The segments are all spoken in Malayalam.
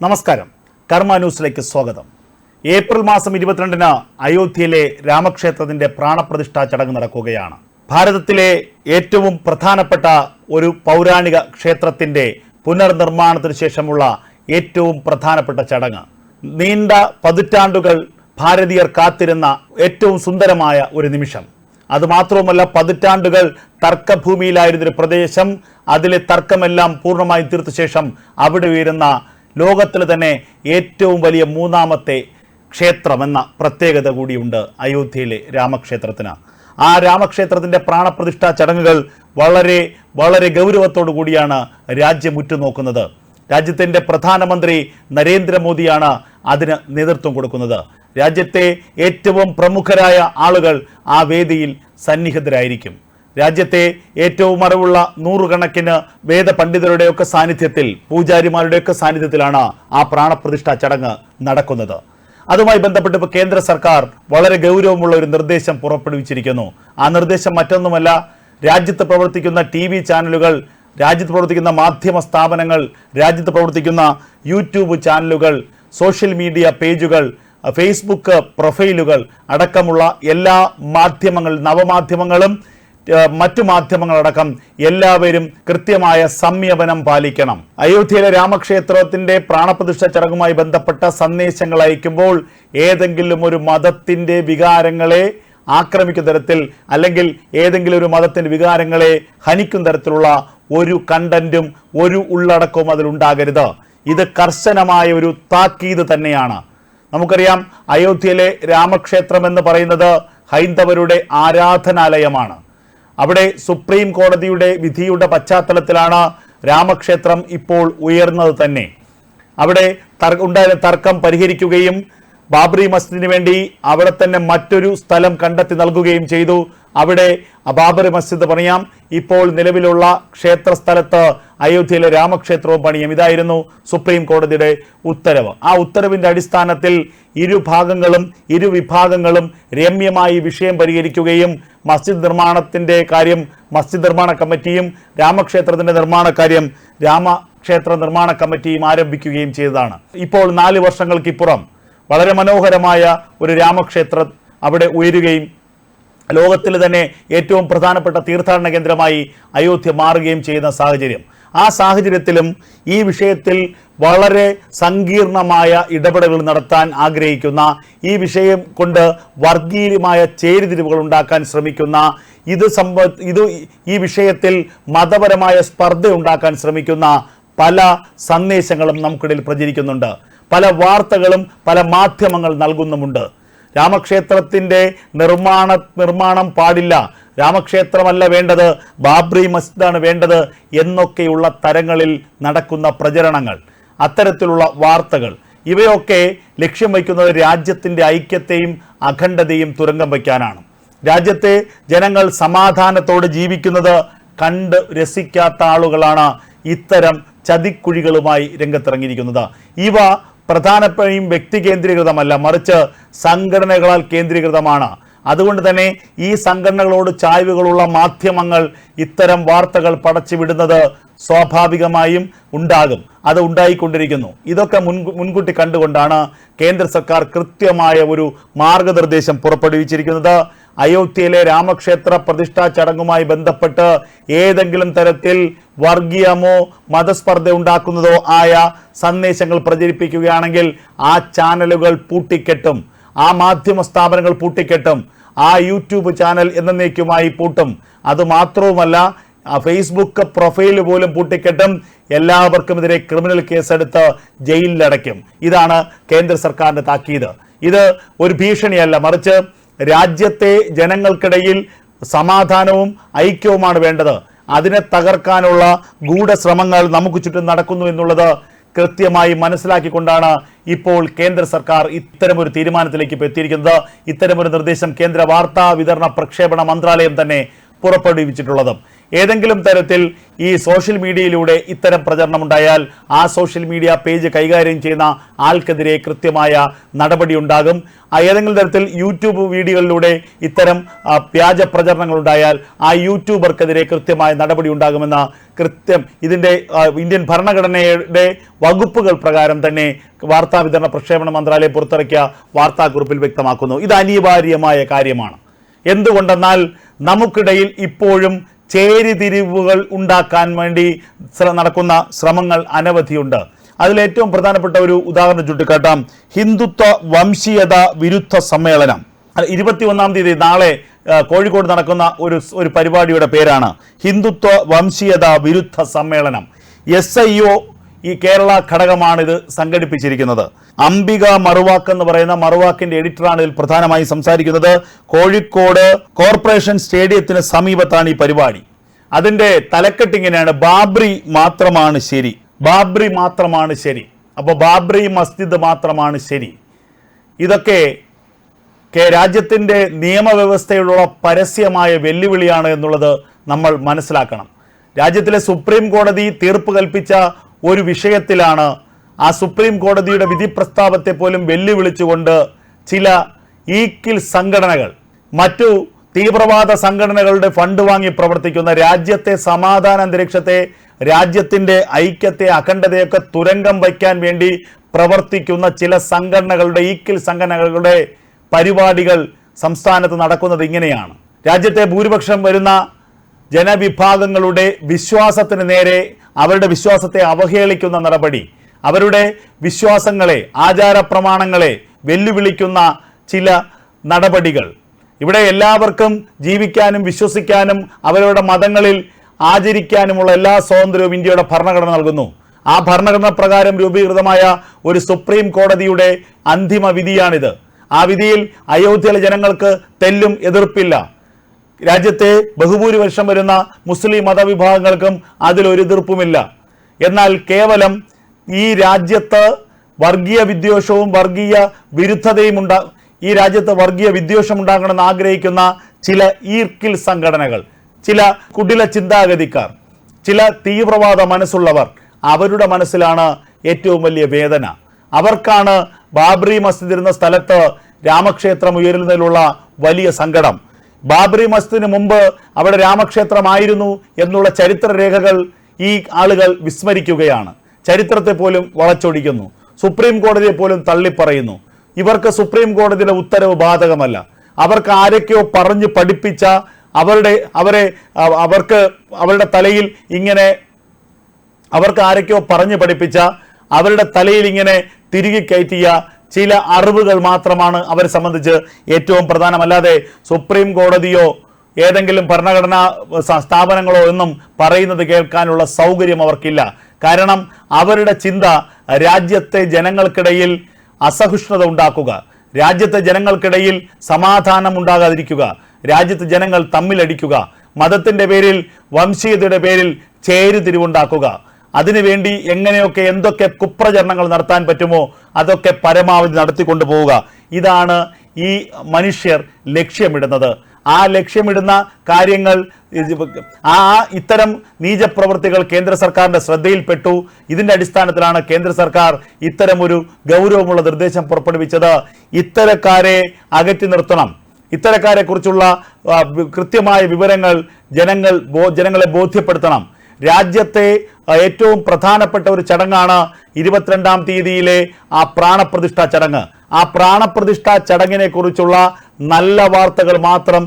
നമസ്കാരം. കർമ്മ ന്യൂസിലേക്ക് സ്വാഗതം. ഏപ്രിൽ മാസം ഇരുപത്തിരണ്ടിന് അയോധ്യയിലെ രാമക്ഷേത്രത്തിന്റെ പ്രാണപ്രതിഷ്ഠാ ചടങ്ങ് നടക്കുകയാണ്. ഭാരതത്തിലെ ഏറ്റവും പ്രധാനപ്പെട്ട ഒരു പൗരാണിക ക്ഷേത്രത്തിന്റെ പുനർനിർമ്മാണത്തിന് ശേഷമുള്ള ഏറ്റവും പ്രധാനപ്പെട്ട ചടങ്ങ്. നീണ്ട പതിറ്റാണ്ടുകൾ ഭാരതീയർ കാത്തിരുന്ന ഏറ്റവും സുന്ദരമായ ഒരു നിമിഷം. അതുമാത്രവുമല്ല പതിറ്റാണ്ടുകൾ തർക്കഭൂമിയിലായിരുന്നൊരു പ്രദേശം അതിലെ തർക്കമെല്ലാം പൂർണമായും തീർത്ത ശേഷം അവിടെ ഉയരുന്ന ലോകത്തിലെ തന്നെ ഏറ്റവും വലിയ മൂന്നാമത്തെ ക്ഷേത്രമെന്ന പ്രത്യേകത കൂടിയുണ്ട് അയോധ്യയിലെ രാമക്ഷേത്രത്തിന്. ആ രാമക്ഷേത്രത്തിന്റെ പ്രാണപ്രതിഷ്ഠാ ചടങ്ങുകൾ വളരെ വളരെ ഗൗരവത്തോടു കൂടിയാണ് രാജ്യം ഉറ്റുനോക്കുന്നത്. രാജ്യത്തിന്റെ പ്രധാനമന്ത്രി നരേന്ദ്രമോദിയാണ് അതിന് നേതൃത്വം കൊടുക്കുന്നത്. രാജ്യത്തെ ഏറ്റവും പ്രമുഖരായ ആളുകൾ ആ വേദിയിൽ സന്നിഹിതരായിരിക്കും. രാജ്യത്തെ ഏറ്റവും അറിവുള്ള നൂറുകണക്കിന് വേദപണ്ഡിതരുടെയൊക്കെ സാന്നിധ്യത്തിൽ പൂജാരിമാരുടെയൊക്കെ സാന്നിധ്യത്തിലാണ് ആ പ്രാണപ്രതിഷ്ഠാ ചടങ്ങ് നടക്കുന്നത്. അതുമായി ബന്ധപ്പെട്ട് ഇപ്പോൾ കേന്ദ്ര സർക്കാർ വളരെ ഗൗരവമുള്ള ഒരു നിർദ്ദേശം പുറപ്പെടുവിച്ചിരിക്കുന്നു. ആ നിർദ്ദേശം മറ്റൊന്നുമല്ല രാജ്യത്ത് പ്രവർത്തിക്കുന്ന ടി ചാനലുകൾ രാജ്യത്ത് പ്രവർത്തിക്കുന്ന മാധ്യമ സ്ഥാപനങ്ങൾ രാജ്യത്ത് പ്രവർത്തിക്കുന്ന യൂട്യൂബ് ചാനലുകൾ സോഷ്യൽ മീഡിയ പേജുകൾ ഫേസ്ബുക്ക് പ്രൊഫൈലുകൾ അടക്കമുള്ള എല്ലാ മാധ്യമങ്ങൾ നവമാധ്യമങ്ങളും മറ്റു മാധ്യമങ്ങളടക്കം എല്ലാവരും കൃത്യമായ സംയമനം പാലിക്കണം. അയോധ്യയിലെ രാമക്ഷേത്രത്തിന്റെ പ്രാണപ്രതിഷ്ഠ ചടങ്ങുമായി ബന്ധപ്പെട്ട സന്ദേശങ്ങൾ അയക്കുമ്പോൾ ഏതെങ്കിലും ഒരു മതത്തിന്റെ വികാരങ്ങളെ ആക്രമിക്കുന്ന തരത്തിൽ അല്ലെങ്കിൽ ഏതെങ്കിലും ഒരു മതത്തിന്റെ വികാരങ്ങളെ ഹനിക്കുന്ന തരത്തിലുള്ള ഒരു കണ്ടന്റും ഒരു ഉള്ളടക്കവും അതിലുണ്ടാകരുത് ഇത് കർശനമായ ഒരു താക്കീത് തന്നെയാണ്. നമുക്കറിയാം അയോധ്യയിലെ രാമക്ഷേത്രം എന്ന് പറയുന്നത് ഹൈന്ദവരുടെ ആരാധനാലയമാണ്. അവിടെ സുപ്രീം കോടതിയുടെ വിധിയുടെ പശ്ചാത്തലത്തിലാണ് രാമക്ഷേത്രം ഇപ്പോൾ ഉയർന്നത് തന്നെ. അവിടെ ഉണ്ടായ തർക്കം പരിഹരിക്കുകയും ബാബറി മസ്ജിദിന് വേണ്ടി അവിടെ തന്നെ മറ്റൊരു സ്ഥലം കണ്ടെത്തി നൽകുകയും ചെയ്തു. അവിടെ അബാബറി മസ്ജിദ് പണിയാം. ഇപ്പോൾ നിലവിലുള്ള ക്ഷേത്ര സ്ഥലത്ത് അയോധ്യയിലെ രാമക്ഷേത്രവും പണിയും. ഇതായിരുന്നു സുപ്രീം കോടതിയുടെ ഉത്തരവ്. ആ ഉത്തരവിന്റെ അടിസ്ഥാനത്തിൽ ഇരുഭാഗങ്ങളും ഇരുവിഭാഗങ്ങളും രമ്യമായി വിഷയം പരിഹരിക്കുകയും മസ്ജിദ് നിർമ്മാണത്തിന്റെ കാര്യം മസ്ജിദ് നിർമ്മാണ കമ്മിറ്റിയും രാമക്ഷേത്രത്തിന്റെ നിർമ്മാണ കാര്യം രാമക്ഷേത്ര നിർമ്മാണ കമ്മിറ്റിയും ആരംഭിക്കുകയും ചെയ്തതാണ്. ഇപ്പോൾ നാല് വർഷങ്ങൾക്കിപ്പുറം വളരെ മനോഹരമായ ഒരു രാമക്ഷേത്ര അവിടെ ഉയരുകയും ലോകത്തിൽ തന്നെ ഏറ്റവും പ്രധാനപ്പെട്ട തീർത്ഥാടന കേന്ദ്രമായി അയോധ്യ മാറുകയും ചെയ്യുന്ന സാഹചര്യം. ആ സാഹചര്യത്തിലും ഈ വിഷയത്തിൽ വളരെ സങ്കീർണമായ ഇടപെടലുകൾ നടത്താൻ ആഗ്രഹിക്കുന്ന ഈ വിഷയം കൊണ്ട് വർഗീയമായ ചേരിതിരിവുകൾ ഉണ്ടാക്കാൻ ശ്രമിക്കുന്ന ഇത് സംബ ഇത് ഈ വിഷയത്തിൽ മതപരമായ സ്പർദ്ധ ഉണ്ടാക്കാൻ ശ്രമിക്കുന്ന പല സന്ദേശങ്ങളും നമുക്കിടയിൽ പ്രചരിക്കുന്നുണ്ട്. പല വാർത്തകളും പല മാധ്യമങ്ങൾ നൽകുന്നുമുണ്ട്. രാമക്ഷേത്രത്തിന്റെ നിർമ്മാണ നിർമ്മാണം പാടില്ല. രാമക്ഷേത്രമല്ല വേണ്ടത് ബാബ്രി മസ്ജിദാണ് വേണ്ടത് എന്നൊക്കെയുള്ള തരങ്ങളിൽ നടക്കുന്ന പ്രചരണങ്ങൾ അത്തരത്തിലുള്ള വാർത്തകൾ. ഇവയൊക്കെ ലക്ഷ്യം വയ്ക്കുന്നത് രാജ്യത്തിന്റെ ഐക്യത്തെയും അഖണ്ഡതയും തുരങ്കം വയ്ക്കാനാണ്. രാജ്യത്തെ ജനങ്ങൾ സമാധാനത്തോടെ ജീവിക്കുന്നത് കണ്ട് രസിക്കാത്ത ആളുകളാണ് ഇത്തരം ചതിക്കുഴികളുമായി രംഗത്തിറങ്ങിയിരിക്കുന്നത്. ഇവ പ്രധാനപ്പെയും വ്യക്തി കേന്ദ്രീകൃതമല്ല മറിച്ച് സംഘടനകളാൽ കേന്ദ്രീകൃതമാണ്. അതുകൊണ്ട് തന്നെ ഈ സംഘടനകളോട് ചായ്വുകളുള്ള മാധ്യമങ്ങൾ ഇത്തരം വാർത്തകൾ പടച്ചുവിടുന്നത് സ്വാഭാവികമായും ഉണ്ടാകും. അത് ഉണ്ടായിക്കൊണ്ടിരിക്കുന്നു. ഇതൊക്കെ മുൻ മുൻകൂട്ടി കണ്ടുകൊണ്ടാണ് കേന്ദ്ര സർക്കാർ കൃത്യമായ ഒരു മാർഗനിർദ്ദേശം പുറപ്പെടുവിച്ചിരിക്കുന്നത്. അയോധ്യയിലെ രാമക്ഷേത്ര പ്രതിഷ്ഠാ ചടങ്ങുമായി ബന്ധപ്പെട്ട് ഏതെങ്കിലും തരത്തിൽ വർഗീയമോ മതസ്പർദ്ധ ഉണ്ടാക്കുന്നതോ ആയ സന്ദേശങ്ങൾ പ്രചരിപ്പിക്കുകയാണെങ്കിൽ ആ ചാനലുകൾ പൂട്ടിക്കെട്ടും. ആ മാധ്യമ സ്ഥാപനങ്ങൾ പൂട്ടിക്കെട്ടും ആ യൂട്യൂബ് ചാനൽ എന്നേക്കുമായി പൂട്ടും. അതുമാത്രവുമല്ല ആ ഫേസ്ബുക്ക് പ്രൊഫൈൽ പോലും പൂട്ടിക്കെട്ടും. എല്ലാവർക്കുമെതിരെ ക്രിമിനൽ കേസെടുത്ത് ജയിലിലടയ്ക്കും. ഇതാണ് കേന്ദ്ര സർക്കാരിന്റെ താക്കീത്. ഇത് ഒരു ഭീഷണിയല്ല. മറിച്ച് രാജ്യത്തെ ജനങ്ങൾക്കിടയിൽ സമാധാനവും ഐക്യവുമാണ് വേണ്ടത്. അതിനെ തകർക്കാനുള്ള ഗൂഢശ്രമങ്ങൾ നമുക്ക് ചുറ്റും നടക്കുന്നു എന്നുള്ളത് കൃത്യമായി മനസ്സിലാക്കിക്കൊണ്ടാണ് ഇപ്പോൾ കേന്ദ്ര സർക്കാർ ഇത്തരമൊരു തീരുമാനത്തിലേക്ക് എത്തിയിരിക്കുന്നത്. ഇത്തരമൊരു നിർദ്ദേശം കേന്ദ്ര വാർത്താ വിതരണ പ്രക്ഷേപണ മന്ത്രാലയം തന്നെ പുറപ്പെടുവിച്ചിട്ടുള്ളതും. ഏതെങ്കിലും തരത്തിൽ ഈ സോഷ്യൽ മീഡിയയിലൂടെ ഇത്തരം പ്രചരണമുണ്ടായാൽ ആ സോഷ്യൽ മീഡിയ പേജ് കൈകാര്യം ചെയ്യുന്ന ആൾക്കെതിരെ കൃത്യമായ നടപടി ഉണ്ടാകും. ഏതെങ്കിലും തരത്തിൽ യൂട്യൂബ് വീഡിയോകളിലൂടെ ഇത്തരം വ്യാജ പ്രചരണങ്ങൾ ഉണ്ടായാൽ ആ യൂട്യൂബർക്കെതിരെ കൃത്യമായ നടപടി ഉണ്ടാകുമെന്ന കൃത്യം ഇതിന്റെ ഇന്ത്യൻ ഭരണഘടനയുടെ വകുപ്പുകൾ പ്രകാരം തന്നെ വാർത്താ വിതരണ പ്രക്ഷേപണ മന്ത്രാലയം പുറത്തിറക്കിയ വാർത്താക്കുറിപ്പിൽ വ്യക്തമാക്കുന്നു. ഇത് അനിവാര്യമായ കാര്യമാണ്. എന്തുകൊണ്ടെന്നാൽ നമുക്കിടയിൽ ഇപ്പോഴും ചേരിതിരിവുകൾ ഉണ്ടാക്കാൻ വേണ്ടി നടക്കുന്ന ശ്രമങ്ങൾ അനവധിയുണ്ട്. അതിലേറ്റവും പ്രധാനപ്പെട്ട ഒരു ഉദാഹരണം ചുട്ടിക്കാട്ടാം ഹിന്ദുത്വ വംശീയത വിരുദ്ധ സമ്മേളനം. ഇരുപത്തി ഒന്നാം തീയതി നാളെ കോഴിക്കോട് നടക്കുന്ന ഒരു ഒരു പരിപാടിയുടെ പേരാണ് ഹിന്ദുത്വ വംശീയത വിരുദ്ധ സമ്മേളനം. എസ് ഐ ഒ ഈ കേരള ഘടകമാണ് ഇത് സംഘടിപ്പിച്ചിരിക്കുന്നത്. അംബിക മറുവാക്ക് എന്ന് പറയുന്ന മറുവാക്കിന്റെ എഡിറ്ററാണ് ഇതിൽ പ്രധാനമായും സംസാരിക്കുന്നത്. കോഴിക്കോട് കോർപ്പറേഷൻ സ്റ്റേഡിയത്തിന് സമീപത്താണ് ഈ പരിപാടി. അതിന്റെ തലക്കെട്ടിങ്ങനെയാണ് ബാബ്രി മാത്രമാണ് ശരി. ബാബ്രി മാത്രമാണ് ശരി. അപ്പോൾ ബാബ്രി മസ്ജിദ് മാത്രമാണ് ശരി. ഇതൊക്കെ രാജ്യത്തിന്റെ നിയമവ്യവസ്ഥയിലുള്ള പരസ്യമായ വെല്ലുവിളിയാണ് എന്നുള്ളത് നമ്മൾ മനസ്സിലാക്കണം. രാജ്യത്തിലെ സുപ്രീം കോടതി തീർപ്പ് കൽപ്പിച്ച ഒരു വിഷയത്തിലാണ് ആ സുപ്രീം കോടതിയുടെ വിധി പ്രസ്താവത്തെ പോലും വെല്ലുവിളിച്ചുകൊണ്ട് ചില ഈക്കിൽ സംഘടനകൾ മറ്റു തീവ്രവാദ സംഘടനകളുടെ ഫണ്ട് വാങ്ങി പ്രവർത്തിക്കുന്ന രാജ്യത്തെ സമാധാന അന്തരീക്ഷത്തെ രാജ്യത്തിന്റെ ഐക്യത്തെ അഖണ്ഡതയൊക്കെ തുരങ്കം വയ്ക്കാൻ വേണ്ടി പ്രവർത്തിക്കുന്ന ചില സംഘടനകളുടെ ഈക്കിൽ സംഘടനകളുടെ പരിപാടികൾ സംസ്ഥാനത്ത് നടക്കുന്നത് ഇങ്ങനെയാണ്. രാജ്യത്തെ ഭൂരിപക്ഷം വരുന്ന ജനവിഭാഗങ്ങളുടെ വിശ്വാസത്തിന് നേരെ അവരുടെ വിശ്വാസത്തെ അവഹേളിക്കുന്ന നടപടി അവരുടെ വിശ്വാസങ്ങളെ ആചാര പ്രമാണങ്ങളെ വെല്ലുവിളിക്കുന്ന ചില നടപടികൾ. ഇവിടെ എല്ലാവർക്കും ജീവിക്കാനും വിശ്വസിക്കാനും അവരുടെ മതങ്ങളിൽ ആചരിക്കാനുമുള്ള എല്ലാ സ്വാതന്ത്ര്യവും ഇന്ത്യയുടെ ഭരണഘടന നൽകുന്നു. ആ ഭരണഘടന പ്രകാരം രൂപീകൃതമായ ഒരു സുപ്രീം കോടതിയുടെ അന്തിമ വിധിയാണിത്. ആ വിധിയിൽ അയോധ്യയിലെ ജനങ്ങൾക്ക് തെല്ലും എതിർപ്പില്ല. രാജ്യത്തെ ബഹുഭൂരിപക്ഷം വരുന്ന മുസ്ലിം മതവിഭാഗങ്ങൾക്കും അതിലൊരു എതിർപ്പുമില്ല. എന്നാൽ കേവലം ഈ രാജ്യത്ത് വർഗീയ വിദ്വേഷവും വർഗീയ വിരുദ്ധതയും ഉണ്ടാ ഈ രാജ്യത്ത് വർഗീയ വിദ്വേഷം ഉണ്ടാകണമെന്ന് ആഗ്രഹിക്കുന്ന ചില ഈർക്കിൽ സംഘടനകൾ ചില കുടില ചിന്താഗതിക്കാർ ചില തീവ്രവാദ മനസ്സുള്ളവർ അവരുടെ മനസ്സിലാണ് ഏറ്റവും വലിയ വേദന. അവർക്കാണ് ബാബറി മസ്ജിദ് ഇരുന്ന സ്ഥലത്ത് രാമക്ഷേത്രം ഉയരുന്നതിലുള്ള വലിയ സങ്കടം. ബാബറി മസ്ജിദിന് മുമ്പ് അവിടെ രാമക്ഷേത്രമായിരുന്നു എന്നുള്ള ചരിത്രരേഖകൾ ഈ ആളുകൾ വിസ്മരിക്കുകയാണ്. ചരിത്രത്തെ പോലും വളച്ചൊടിക്കുന്നു. സുപ്രീം കോടതിയെ പോലും തള്ളിപ്പറയുന്നു. ഇവർക്ക് സുപ്രീം കോടതിയുടെ ഉത്തരവ് ബാധകമല്ല. അവർക്ക് ആരൊക്കെയോ പറഞ്ഞു പഠിപ്പിച്ച അവരുടെ അവരെ അവർക്ക് അവരുടെ തലയിൽ ഇങ്ങനെ അവർക്ക് ആരൊക്കെയോ പറഞ്ഞു പഠിപ്പിച്ച അവരുടെ തലയിൽ ഇങ്ങനെ തിരികെ കയറ്റിയ ചില അറിവുകൾ മാത്രമാണ് അവരെ സംബന്ധിച്ച് ഏറ്റവും പ്രധാനമല്ലാതെ സുപ്രീം കോടതിയോ ഏതെങ്കിലും ഭരണഘടനാ സ്ഥാപനങ്ങളോ എന്നും പറയുന്നത് കേൾക്കാനുള്ള സൗകര്യം അവർക്കില്ല. കാരണം അവരുടെ ചിന്ത രാജ്യത്തെ ജനങ്ങൾക്കിടയിൽ അസഹിഷ്ണുത ഉണ്ടാക്കുക. രാജ്യത്തെ ജനങ്ങൾക്കിടയിൽ സമാധാനം ഉണ്ടാകാതിരിക്കുക. രാജ്യത്തെ ജനങ്ങൾ തമ്മിലടിക്കുക. മതത്തിന്റെ പേരിൽ വംശീയതയുടെ പേരിൽ ചേരുതിരിവുണ്ടാക്കുക അതിനുവേണ്ടി എങ്ങനെയൊക്കെ എന്തൊക്കെ കുപ്രചരണങ്ങൾ നടത്താൻ പറ്റുമോ അതൊക്കെ പരമാവധി നടത്തിക്കൊണ്ടു പോവുക ഇതാണ് ഈ മനുഷ്യർ ലക്ഷ്യമിടുന്നത്. ആ ലക്ഷ്യമിടുന്ന കാര്യങ്ങൾ ആ ഇത്തരം നീചപ്രവൃത്തികൾ കേന്ദ്ര സർക്കാരിന്റെ ശ്രദ്ധയിൽപ്പെട്ടു. ഇതിന്റെ അടിസ്ഥാനത്തിലാണ് കേന്ദ്ര സർക്കാർ ഇത്തരമൊരു ഗൗരവമുള്ള നിർദ്ദേശം പുറപ്പെടുവിച്ചത്. ഇത്തരക്കാരെ അകറ്റി നിർത്തണം. ഇത്തരക്കാരെ കുറിച്ചുള്ള കൃത്യമായ വിവരങ്ങൾ ജനങ്ങൾ ജനങ്ങളെ ബോധ്യപ്പെടുത്തണം. രാജ്യത്തെ ഏറ്റവും പ്രധാനപ്പെട്ട ഒരു ചടങ്ങാണ് ഇരുപത്തിരണ്ടാം തീയതിയിലെ ആ പ്രാണപ്രതിഷ്ഠാ ചടങ്ങ്. ആ പ്രാണപ്രതിഷ്ഠാ ചടങ്ങിനെ കുറിച്ചുള്ള നല്ല വാർത്തകൾ മാത്രം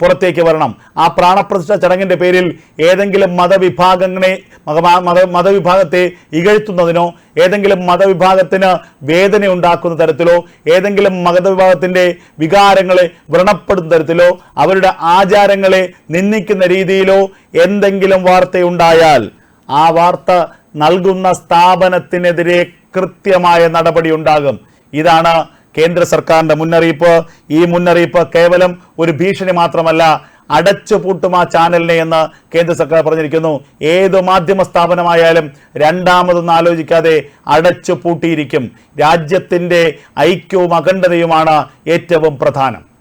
പുറത്തേക്ക് വരണം. ആ പ്രാണപ്രതിഷ്ഠ ചടങ്ങിന്റെ പേരിൽ ഏതെങ്കിലും മതവിഭാഗങ്ങളെ മത മത മതവിഭാഗത്തെ ഇകഴ്ത്തുന്നതിനോ ഏതെങ്കിലും മതവിഭാഗത്തിന് വേദന ഉണ്ടാക്കുന്ന തരത്തിലോ ഏതെങ്കിലും മതവിഭാഗത്തിന്റെ വികാരങ്ങളെ വ്രണപ്പെടുന്ന തരത്തിലോ അവരുടെ ആചാരങ്ങളെ നിന്ദിക്കുന്ന രീതിയിലോ എന്തെങ്കിലും വാർത്തയുണ്ടായാൽ ആ വാർത്ത നൽകുന്ന സ്ഥാപനത്തിനെതിരെ കൃത്യമായ നടപടി ഉണ്ടാകും ഇതാണ് കേന്ദ്ര സർക്കാരിന്റെ മുന്നറിയിപ്പ്. ഈ മുന്നറിയിപ്പ് കേവലം ഒരു ഭീഷണി മാത്രമല്ല അടച്ചു പൂട്ടും ആ ചാനലിനെ എന്ന് കേന്ദ്ര സർക്കാർ പറഞ്ഞിരിക്കുന്നു. ഏത് മാധ്യമ സ്ഥാപനമായാലും രണ്ടാമതൊന്നും ആലോചിക്കാതെ അടച്ചു പൂട്ടിയിരിക്കും. രാജ്യത്തിന്റെ ഐക്യവും അഖണ്ഡതയുമാണ് ഏറ്റവും പ്രധാനം.